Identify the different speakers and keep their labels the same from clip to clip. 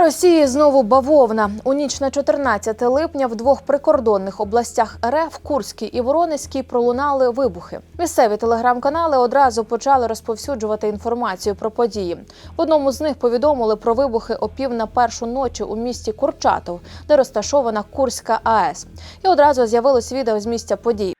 Speaker 1: Росії знову бавовна. У ніч на 14 липня в двох прикордонних областях РФ Курській і Воронезькій пролунали вибухи. Місцеві телеграм-канали одразу почали розповсюджувати інформацію про події. В одному з них повідомили про вибухи о пів на першу ночі у місті Курчатов, де розташована Курська АЕС. І одразу з'явилось відео з місця подій.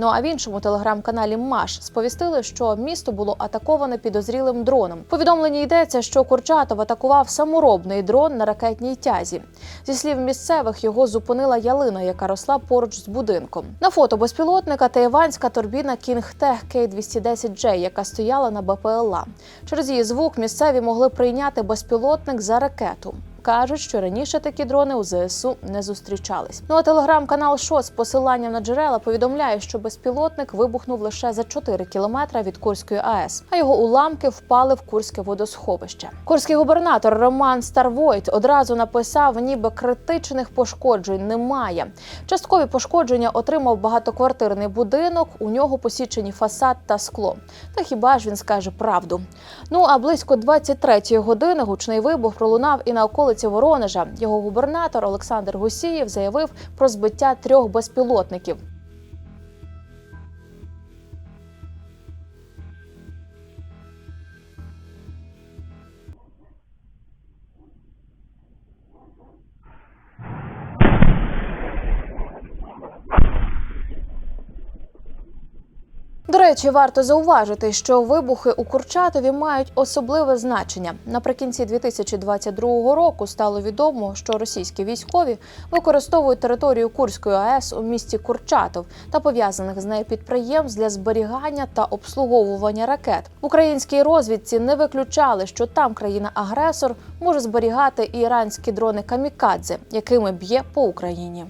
Speaker 1: Ну а в іншому телеграм-каналі Маш сповістили, що місто було атаковане підозрілим дроном. В Повідомленні йдеться, що Курчатов атакував саморобний дрон на ракетній тязі. Зі слів місцевих його зупинила ялина, яка росла поруч з будинком. На фото безпілотника тайванська турбіна Кінгтех K210J, яка стояла на БПЛА. Через її звук місцеві могли прийняти безпілотник за ракету. Кажуть, що раніше такі дрони у ЗСУ не зустрічались. Ну а телеграм-канал ШО з посиланням на джерела повідомляє, що безпілотник вибухнув лише за 4 кілометри від Курської АЕС, а його уламки впали в Курське водосховище. Курський губернатор Роман Старвойт одразу написав, ніби критичних пошкоджень немає. Часткові пошкодження отримав багатоквартирний будинок. У нього посічені фасад та скло. Та хіба ж він скаже правду? Ну а близько 23-ї години гучний вибух пролунав і на околиці Воронежа. Його губернатор Олександр Гусієв заявив про збиття трьох безпілотників. До речі, варто зауважити, що вибухи у Курчатові мають особливе значення. Наприкінці 2022 року стало відомо, що російські військові використовують територію Курської АЕС у місті Курчатов та пов'язаних з нею підприємств для зберігання та обслуговування ракет. Українській розвідці не виключали, що там країна-агресор може зберігати іранські дрони камікадзе, якими б'є по Україні.